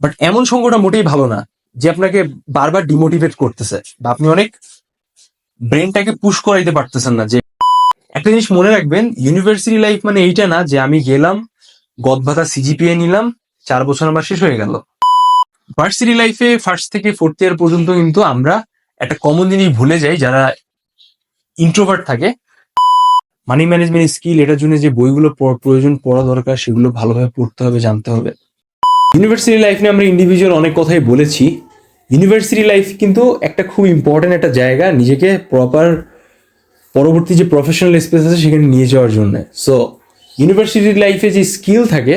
But এমন সঙ্গটা মোটেই ভালো না, যে আপনাকে বারবার ডিমোটিভেট করতেছে বা আপনি অনেক ব্রেনটাকে পুশ করাইতে পারতেছেন না, যে একটা জিনিস মনে রাখবেন ইউনিভার্সিটি লাইফ মানে এইটা না, যে আমি গেলাম গদ ভাতা সিজিপিএ নিলাম, চার বছর আমার শেষ হয়ে গেল। ভার্সিটি লাইফে ফার্স্ট থেকে ফোর্থ ইয়ার পর্যন্ত কিন্তু আমরা একটা কমন জিনিস ভুলে যাই, যারা ইন্ট্রোভার্ট থাকে। মানি ম্যানেজমেন্ট স্কিল এটার জন্য যে বইগুলো প্রয়োজন পড়া দরকার, সেগুলো ভালোভাবে পড়তে হবে, জানতে হবে। ইউনিভার্সিটি লাইফ নিয়ে আমরা ইন্ডিভিজুয়াল অনেক কথাই বলেছি। ইউনিভার্সিটি লাইফ কিন্তু একটা খুব ইম্পর্টেন্ট একটা জায়গা, নিজেকে প্রপার পরবর্তী যে প্রফেশনাল স্পেস আছে সেখানে নিয়ে যাওয়ার জন্য। সো ইউনিভার্সিটি লাইফে যে স্কিল থাকে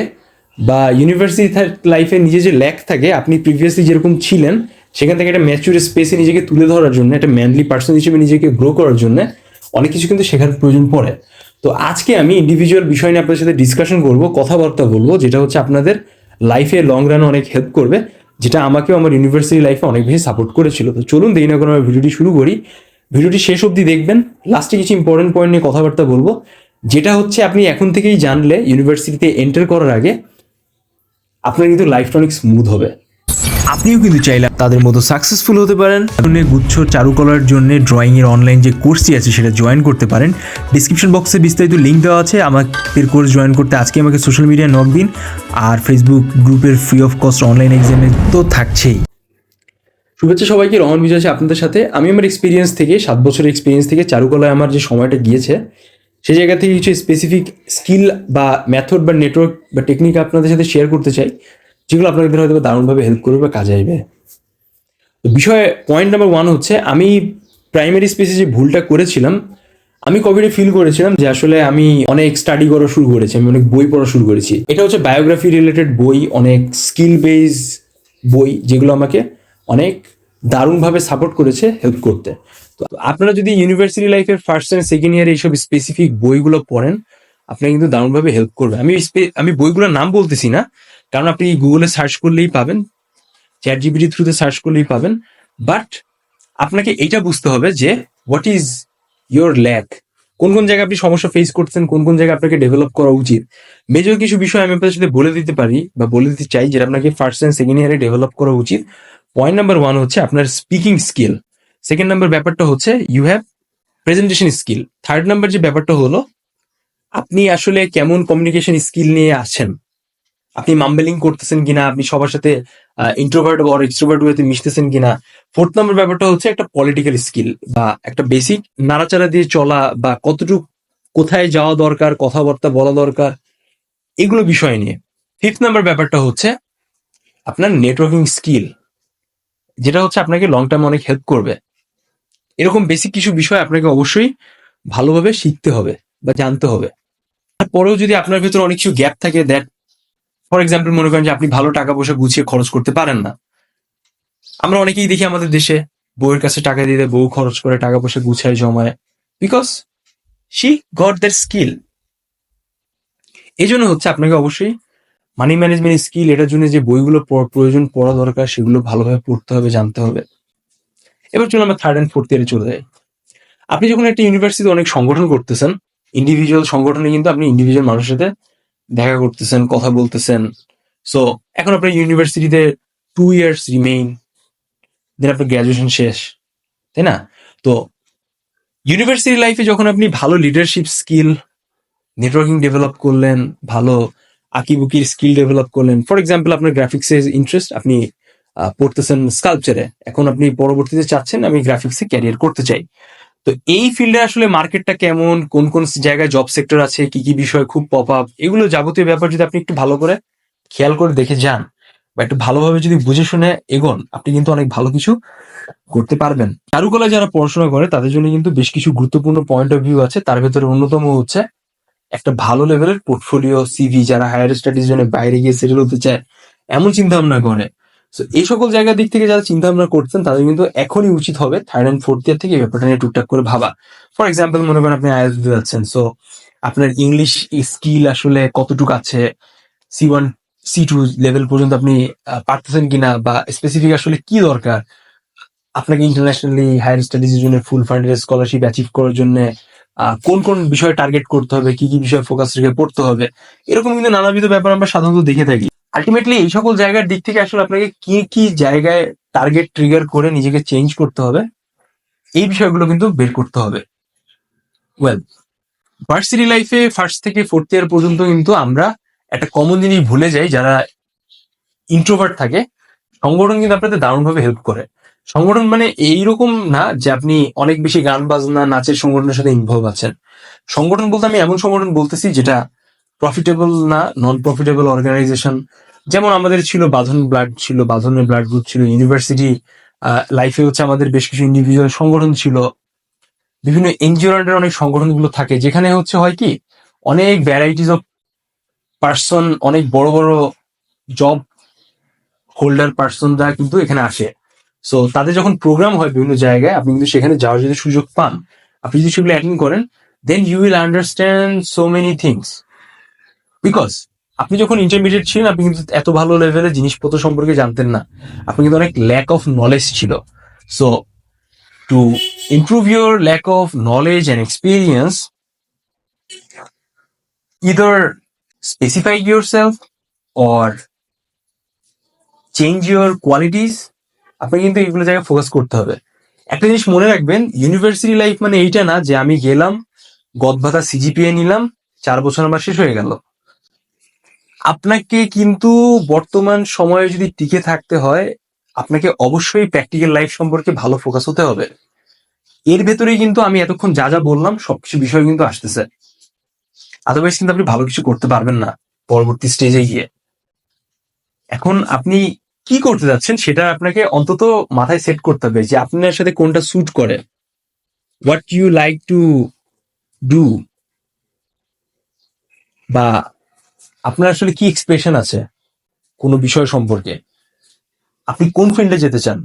বা ইউনিভার্সিটি লাইফে নিজে যে ল্যাক থাকে, আপনি প্রিভিয়াসলি যেরকম ছিলেন, সেখান থেকে একটা ম্যাচুর স্পেসে নিজেকে তুলে ধরার জন্য, একটা ম্যানলি পার্সন হিসেবে নিজেকে গ্রো করার জন্য অনেক কিছু কিন্তু শেখার প্রয়োজন পড়ে। তো আজকে আমি ইন্ডিভিজুয়াল বিষয় নিয়ে আপনাদের সাথে ডিসকাশন করব, কথাবার্তা বলব, যেটা হচ্ছে আপনাদের লাইফে লং রানে অনেক হেল্প করবে, যেটা আমাকেও আমার ইউনিভার্সিটি লাইফে অনেক বেশি সাপোর্ট করেছিল। তো চলুন দেখি না করে আমরা ভিডিওটি শুরু করি। ভিডিওটি শেষ অবধি দেখবেন। লাস্টে কিছু ইম্পর্টেন্ট পয়েন্ট নিয়ে কথাবার্তা বলব। যেটা হচ্ছে, আপনি এখন থেকেই জানলে ইউনিভার্সিটিতে এন্টার করার আগে আপনার কিন্তু লাইফটা অনেক স্মুথ হবে। আপনিও কিন্তু চাইলে তাদের মতো সাকসেসফুল হতে পারেন। গুচ্ছ চারুকলার জন্য ড্রয়িং এর অনলাইন যে কোর্সটি আছে সেটা জয়েন করতে পারেন। ডিসক্রিপশন বক্সে বিস্তারিত লিঙ্ক দেওয়া আছে। আমাদের কোর্স জয়েন করতে আজকে আমাকে সোশ্যাল মিডিয়ায় নক দিন। আর ফেসবুক গ্রুপের ফ্রি অফ কস্ট অনলাইন এক্সামে তো থাকছেই। শুভেচ্ছা সবাইকে, রহমান বিজয় আপনাদের সাথে। আমি আমার এক্সপিরিয়েন্স থেকে, সাত বছরের এক্সপিরিয়েন্স থেকে চারুকলায় আমার যে সময়টা গিয়েছে সেই জায়গা থেকে কিছু স্পেসিফিক স্কিল বা মেথড বা নেটওয়ার্ক বা টেকনিক আপনাদের সাথে শেয়ার করতে চাই। যেগুলো আপনাদের হয়তো দারুণভাবে হেল্প করবে বা কাজে আসবে তো বিষয় পয়েন্ট নাম্বার ওয়ান হচ্ছে, আমি প্রাইমারি স্পেসে যে ভুলটা করেছিলাম, আমি কোভিডে ফিল করেছিলাম যে আসলে আমি অনেক স্টাডি করা শুরু করেছি, আমি অনেক বই পড়া শুরু করেছি। এটা হচ্ছে বায়োগ্রাফি রিলেটেড বই, অনেক স্কিল বেস বই, যেগুলো আমাকে অনেক দারুণভাবে সাপোর্ট করেছে হেল্প করতে। তো আপনারা যদি ইউনিভার্সিটি লাইফের ফার্স্ট অ্যান্ড সেকেন্ড ইয়ারে এইসব স্পেসিফিক বইগুলো পড়েন আপনাকে কিন্তু দারুণভাবে হেল্প করবে। আমি আমি বইগুলোর নাম বলতেছি না কারণ আপনি গুগলে সার্চ করলেই পাবেন চ্যাট জিবিটি থ্রুতে সার্চ করলেই পাবেন বাট আপনাকে এইটা বুঝতে হবে যে হোয়াট ইজ ইয়োর ল্যাক কোন কোন জায়গায় আপনি সমস্যা ফেস করছেন, কোন কোন জায়গায় আপনাকে ডেভেলপ করা উচিত? মেজর কিছু বিষয় আমি আপনাদের সাথে বলে দিতে পারি বা বলে দিতে চাই যেটা আপনাকে ফার্স্ট অ্যান্ড সেকেন্ড ইয়ারে ডেভেলপ করা উচিত। পয়েন্ট নাম্বার ওয়ান হচ্ছে আপনার স্পিকিং স্কিল সেকেন্ড নাম্বার ব্যাপারটা হচ্ছে you have presentation skill third number যে ব্যাপারটা হলো, আপনি আসলে কেমন কমিউনিকেশন স্কিল নিয়ে আছেন? আপনি মাম্বেলিং করতেছেন কিনা, আপনি সবার সাথে ইন্ট্রোভার্ট বা এক্সট্রোভার্ট ওয়েতে মিশতেছেন কিনা? ফোর্থ নাম্বার ব্যাপারটা হচ্ছে একটা পলিটিক্যাল স্কিল বা একটা বেসিক নাড়াচাড়া দিয়ে চলা বা কতটুকু কোথায় যাওয়া দরকার, কথাবার্তা বলা দরকার, এগুলো বিষয় নিয়ে। ফিফথ নাম্বার ব্যাপারটা হচ্ছে আপনার নেটওয়ার্কিং স্কিল যেটা হচ্ছে আপনাকে লং টার্ম অনেক হেল্প করবে। এরকম বেসিক কিছু বিষয় আপনাকে অবশ্যই ভালোভাবে শিখতে হবে বা জানতে হবে। তারপরেও যদি আপনার ভেতরে অনেক কিছু গ্যাপ থাকে দ্যাট ফর এক্সাম্পল মনে করেন যে আপনি ভালো টাকা পয়সা গুছিয়ে খরচ করতে পারেন না। আমরা অনেকেই দেখি আমাদের দেশে বউয়ের কাছে টাকা দিতে বউ খরচ করে টাকা পয়সা গুছায়, জমায়। Because she got that skill এই জন্য হচ্ছে আপনাকে অবশ্যই মানি ম্যানেজমেন্ট স্কিল এটার জন্য যে বইগুলো প্রয়োজন পড়া দরকার, সেগুলো ভালোভাবে পড়তে হবে, জানতে হবে। এবার চলুন আমরা থার্ড অ্যান্ড ফোর্থ ইয়ারে চলে যাই। আপনি যখন একটা ইউনিভার্সিটিতে অনেক সংগঠন করতেছেন ইন্ডিভিজুয়াল সংগঠনে কিন্তু আপনি ইন্ডিভিজুয়াল মানুষের সাথে দেখা করতেছেন, কথা বলতেছেন। সো এখন আপনার ইউনিভার্সিটিতে টু ইয়ার্স রিমেইন দেন আপনার গ্র্যাজুয়েশন শেষ, তাই না? তো ইউনিভার্সিটি লাইফে যখন আপনি ভালো লিডারশিপ স্কিল নেটওয়ার্কিং ডেভেলপ করলেন, ভালো আঁকিবুকির স্কিল ডেভেলপ করলেন ফর এক্সাম্পল আপনার গ্রাফিক্সে ইন্টারেস্ট আপনি পড়তেছেন স্কাল্পচারে এখন আপনি পরবর্তীতে চাচ্ছেন আমি গ্রাফিক্সে ক্যারিয়ার করতে চাই। তো এই ফিল্ডে আসলে মার্কেটটা কেমন? কোন কোন জায়গায় জব সেক্টর আছে? কি কি বিষয় খুব পপ আপ এগুলো যাবতীয় ব্যাপার যদি আপনি একটু ভালো করে খেয়াল করে দেখে যান বা একটু ভালোভাবে যদি বুঝে শুনে এগোন, আপনি কিন্তু অনেক ভালো কিছু করতে পারবেন। চারুকলা যারা পড়াশোনা করে, তাদের জন্য কিন্তু বেশ কিছু গুরুত্বপূর্ণ পয়েন্ট অফ ভিউ আছে। তার ভেতরে অন্যতম হচ্ছে একটা ভালো লেভেলের পোর্টফোলিও সিভি যারা হায়ার স্টাডিজ জন্য বাইরে গিয়ে সেটেল হতে চায়, এমন চিন্তা ভাবনা করে। তো এই সকল জায়গার দিক থেকে যারা চিন্তা ভাবনা করছেন, তাদের কিন্তু এখনই উচিত হবে থার্ড অ্যান্ড ফোর্থ ইয়ার থেকে ব্যাপারটা নিয়ে টুকটাক করে ভাবা। ফর এক্সাম্পল মনে করেন আপনি আইএলস দিতে যাচ্ছেন সো আপনার ইংলিশ স্কিল আসলে কতটুকু আছে C one C two level পর্যন্ত আপনি পারতেছেন কিনা বা স্পেসিফিক আসলে কি দরকার, আপনাকে ইন্টারন্যাশনালি হায়ার স্টাডিজের জন্য ফুল ফান্ডের স্কলারশিপ অ্যাচিভ করার জন্য কোন কোন বিষয়ে টার্গেট করতে হবে, কি কি বিষয়ে ফোকাস রেখে পড়তে হবে, এরকম কিন্তু নানাবিধ ব্যাপার আমরা সাধারণত দেখে থাকি। আলটিমেটলি এই সকল জায়গার দিক থেকে আসলে আপনাকে কি কি জায়গায় টার্গেট ট্রিগার করে নিজেকে চেঞ্জ করতে হবে, এই বিষয়গুলো কিন্তু বের করতে হবে। ওয়েল ভার্সিটি লাইফে ফার্স্ট থেকে ফোর্থ ইয়ার পর্যন্ত কিন্তু আমরা একটা কমন জিনিস ভুলে যাই, যারা ইন্ট্রোভার্ট থাকে, সংগঠন কিন্তু আপনাদের দারুণভাবে হেল্প করে। সংগঠন মানে এইরকম না যে আপনি অনেক বেশি গান বাজনা, নাচের সংগঠনের সাথে ইনভলভ আছেন। সংগঠন বলতে আমি এমন সংগঠন বলতেছি যেটা প্রফিটেবল না নন প্রফিটেবল অর্গানাইজেশন যেমন আমাদের ছিল বাঁধন ব্লাড ছিল বাঁধনের ব্লাড গ্রুপ ছিল ইউনিভার্সিটি লাইফে হচ্ছে আমাদের বেশ কিছু ইন্ডিভিজুয়াল সংগঠন ছিল। বিভিন্ন এনজিও অনেক সংগঠনগুলো থাকে, যেখানে হচ্ছে হয় কি, অনেক ভ্যারাইটিস অফ পার্সন অনেক বড় বড় জব হোল্ডার পার্সনরা কিন্তু এখানে আসে। সো তাদের যখন প্রোগ্রাম হয় বিভিন্ন জায়গায়, আপনি কিন্তু সেখানে যাওয়ার যদি সুযোগ পান, আপনি যদি সেগুলো অ্যাটেন্ড করেন then you will understand so many things because আপনি যখন ইন্টারমিডিয়েট ছিলেন, আপনি কিন্তু এত ভালো লেভেলে জিনিসপত্র সম্পর্কে জানতেন না। আপনি কিন্তু অনেক ল্যাক অফ নলেজ ছিল। So to improve your lack of knowledge and experience either specify self or change your qualities আপনাকে কিন্তু এগুলো জায়গায় ফোকাস করতে হবে। একটা জিনিস মনে রাখবেন ইউনিভার্সিটি লাইফ মানে এইটা না যে আমি গেলাম গদ ভাতা সিজিপিএ নিলাম, চার বছর আমার শেষ হয়ে গেল। আপনাকে কিন্তু বর্তমান সময়ে যদি টিকে থাকতে হয়, আপনাকে অবশ্যই প্র্যাকটিক্যাল লাইফ সম্পর্কে ভালো ফোকাস হতে হবে। এর ভেতরেই কিন্তু আমি এতক্ষণ যা যা বললাম, সবকিছু বিষয় কিন্তু আসতেছে। আদারওয়াইজ কিন্তু আপনি ভালো কিছু করতে পারবেন না পরবর্তী স্টেজে গিয়ে। এখন আপনি কি করতে যাচ্ছেন সেটা আপনাকে অন্তত মাথায় সেট করতে হবে যে আপনার সাথে কোনটা স্যুট করে। What you like to do বা আপনার আসলে কি এক্সপ্রেশন আছে কোনো বিষয় সম্পর্কে? আপনি কোন ফিল্ডে যেতে চান?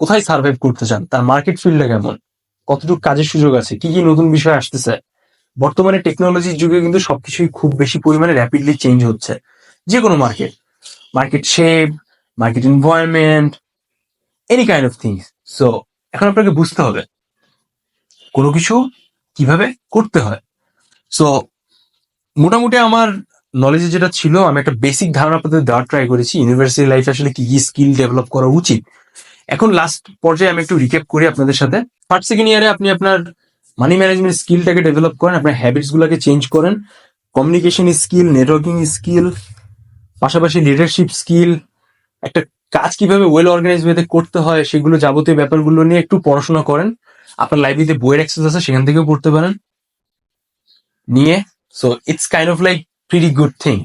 কোথায় সার্ভাইভ করতে চান? তার মার্কেট ফিল্ডটা কেমন? কতটুকু কাজের সুযোগ আছে? কি কি নতুন বিষয় আসতেছে? বর্তমানে টেকনোলজির যুগে কিন্তু সবকিছুই খুব বেশি পরিমাণে র্যাপিডলি চেঞ্জ হচ্ছে। যে কোনো market market shape market environment any kind of things so এখন আপনাকে বুঝতে হবে কোনো কিছু কীভাবে করতে হয়। সো মোটামুটি আমার নলেজে যেটা ছিল, আমি একটা বেসিক ধারণা আপনাদের দেওয়ার ট্রাই করেছি ইউনিভার্সিটি লাইফে আসলে কি কি স্কিল ডেভেলপ করা উচিত। এখন লাস্ট পর্যায়ে আমি একটু রিক্যাপ করি আপনাদের সাথে। ফার্স্ট সেকেন্ড ইয়ারে আপনি আপনার মানি ম্যানেজমেন্ট স্কিলটাকে ডেভেলপ করেন, আপনার হ্যাবিটস গুলাকে চেঞ্জ করেন। কমিউনিকেশন স্কিল নেটওয়ার্কিং স্কিল পাশাপাশি লিডারশিপ স্কিল একটা কাজ কীভাবে ওয়েল অর্গানাইজ ওয়েতে করতে হয়, সেগুলো যাবতীয় ব্যাপারগুলো নিয়ে একটু পড়াশোনা করেন। আপনার লাইব্রেরিতে বইয়ের অ্যাক্সেস আছে, সেখান থেকেও পড়তে পারেন। নিয়ে so it's kind of like pretty good thing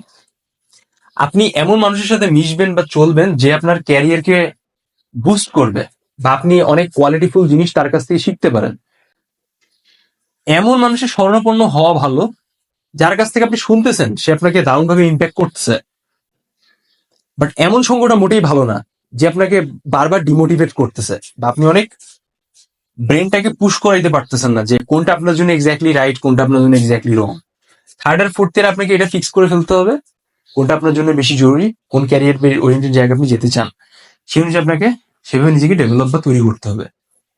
আপনি এমন মানুষের সাথে মিশবেন বা চলবেন যে আপনার ক্যারিয়ারকে বুস্ট করবে বা আপনি অনেক কোয়ালিটিফুল জিনিস তার কাছ থেকে শিখতে পারেন। এমন মানুষের স্মরণাপন্ন হওয়া ভালো, যার কাছ থেকে আপনি শুনতেছেন, সে আপনাকে দারুণভাবে ইম্প্যাক্ট করতেছে। বাট এমন সঙ্গটা মোটেই ভালো না, যে আপনাকে বারবার ডিমোটিভেট করতেছে বা আপনি অনেক ব্রেনটাকে পুশ করাইতে পারতেছেন না যে কোনটা আপনার জন্য এক্স্যাক্টলি রাইট কোনটা আপনার জন্য এক্স্যাক্টলি রং থার্ড আর ফোর্থ ইয়ার আপনাকে এটা ফিক্স করে ফেলতে হবে। কোনটা আপনার জন্য বেশি জরুরি, কোন ক্যারিয়ার ওরিয়েন্টেড জায়গায় আপনি যেতে চান, সেই অনুযায়ী আপনাকে সেভাবে নিজেকে ডেভেলপ বা তৈরি করতে হবে।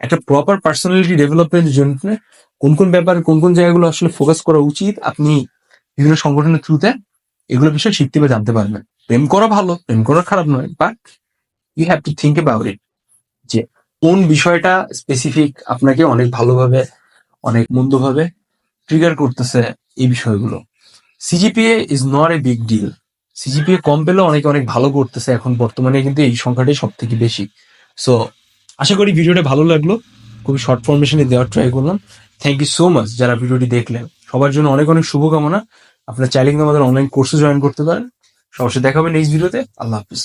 একটা প্রপার পার্সোনালিটি ডেভেলপমেন্টের জন্য কোন কোন ব্যাপার, কোন কোন জায়গাগুলো আসলে ফোকাস করা উচিত, আপনি বিভিন্ন সংগঠনের থ্রুতে এগুলো বিষয়ে শিখতে বা জানতে পারবেন। প্রেম করা ভালো, প্রেম করা খারাপ নয় but you have to think about it যে কোন বিষয়টা স্পেসিফিক আপনাকে অনেক ভালোভাবে, অনেক মন্দভাবে ট্রিগার করতেছে এই বিষয়গুলো। CGPA is not a big deal CGPA কম পেলেও অনেকে অনেক ভালো করতেছে এখন বর্তমানে, কিন্তু এই সংখ্যাটাই সব থেকে বেশি। সো আশা করি ভিডিওটা ভালো লাগল। খুবই শর্ট ফরমেশনে দেওয়ার ট্রাই করলাম। থ্যাংক ইউ সো মাচ যারা ভিডিওটি দেখলেন। সবার জন্য অনেক অনেক শুভকামনা। আপনারা চাইলে কিন্তু আমাদের অনলাইন কোর্সে জয়েন করতে পারেন। সবার সাথে দেখা হবে নেক্সট ভিডিওতে আল্লাহ হাফিজ।